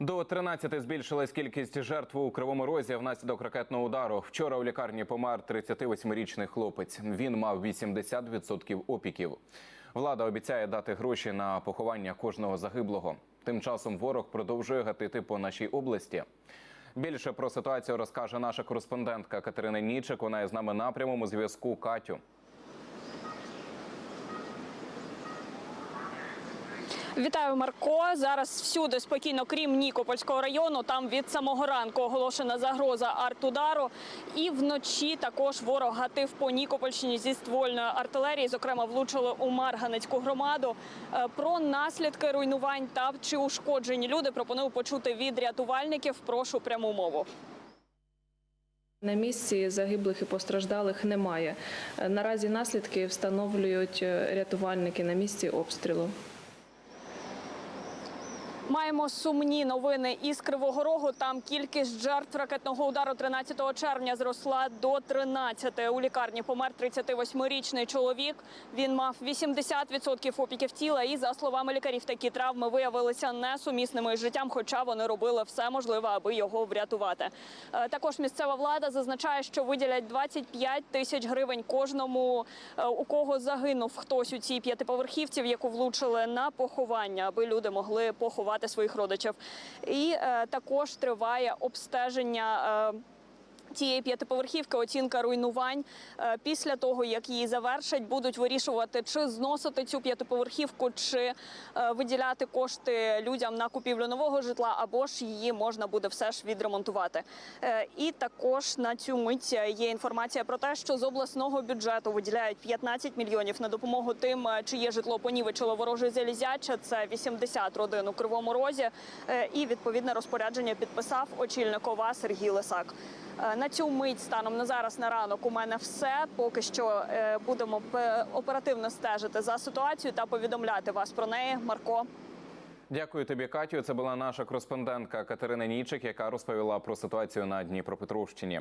До 13 збільшилась кількість жертв у кривому розі внаслідок ракетного удару. Вчора у лікарні помер 38-річний хлопець. Він мав 80% опіків. Влада обіцяє дати гроші на поховання кожного загиблого. Тим часом ворог продовжує гатити по нашій області. Більше про ситуацію розкаже наша кореспондентка Катерина Нічик. Вона є з нами на прямому зв'язку. Катю. Вітаю, Марко. Зараз всюди спокійно, крім Нікопольського району. Там від самого ранку оголошена загроза артудару. І вночі також ворог гатив по Нікопольщині зі ствольної артилерії. Зокрема, влучили у Марганецьку громаду. Е, Про наслідки руйнувань та чи ушкоджені люди пропоную почути від рятувальників. Прошу пряму мову. На місці загиблих і постраждалих немає. Е, Наразі наслідки встановлюють е, рятувальники на місці обстрілу. Маємо сумні новини із Кривого Рогу. Там кількість жертв ракетного удару 13 червня зросла до 13. У лікарні помер 38-річний чоловік. Він мав 80% опіків тіла. І за словами лікарів, такі травми виявилися несумісними з життям, хоча вони робили все можливе, аби його врятувати. Е, Також місцева влада зазначає, що виділять 25 тисяч гривень кожному, е, у кого загинув хтось у цій п'ятиповерхівці, в яку влучили на поховання, аби люди могли поховати своїх родичів. І е, також триває обстеження. Цієї п'ятиповерхівки оцінка руйнувань Е, після того, як її завершать, будуть вирішувати, чи зносити цю п'ятиповерхівку, чи е, виділяти кошти людям на купівлю нового житла, або ж її можна буде все ж відремонтувати. Е, І також на цю мить є інформація про те, що з обласного бюджету виділяють 15 мільйонів на допомогу тим, чиє житло понівечило вороже залізяче. Це 80 родин у Кривому Розі. І відповідне розпорядження підписав очільник ОВА Сергій Лисак. На цю мить станом на зараз на ранок у мене все. Поки що е, будемо оперативно стежити за ситуацією та повідомляти вас про неї. Марко. Дякую тобі, Катю. Це була наша кореспондентка Катерина Нічик, яка розповіла про ситуацію на Дніпропетровщині.